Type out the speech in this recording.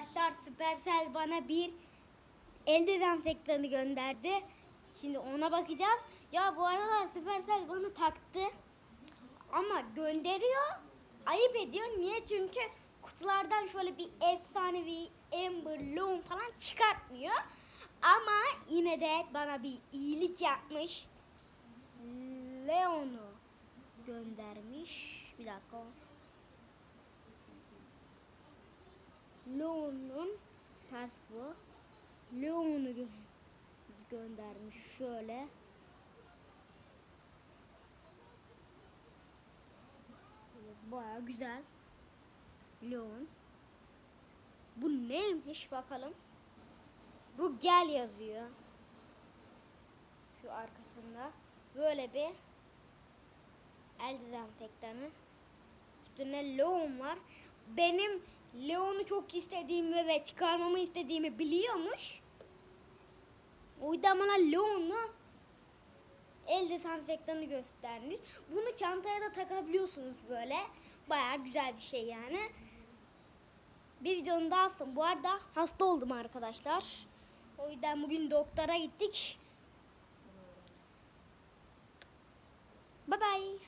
arkadaşlar Supercell bana bir el dezenfektanı gönderdi. Şimdi ona bakacağız. Ya bu aralar Supercell bana taktı. Ama gönderiyor. Ayıp ediyor. Niye? Çünkü kutulardan şöyle bir efsanevi Amber Loom falan çıkartmıyor. Ama yine de bana bir iyilik yapmış. Leon'u göndermiş. Bir dakika. Leon'un ters bu. Leon'u gö- göndermiş şöyle. Baya güzel. Leon. Bu neymiş bakalım. Bu gel yazıyor. Şu arkasında. Böyle bir el dezenfektanı. Üstüne Leon var. Benim Leon'u çok istediğimi ve çıkarmamı istediğimi biliyormuş. O yüzden bana Leon'u el dezenfektanı göstermiş. Bunu çantaya da takabiliyorsunuz böyle. Baya güzel bir şey yani. Bir videonun daha sonra bu arada hasta oldum arkadaşlar. O yüzden bugün doktora gittik. Bye bye.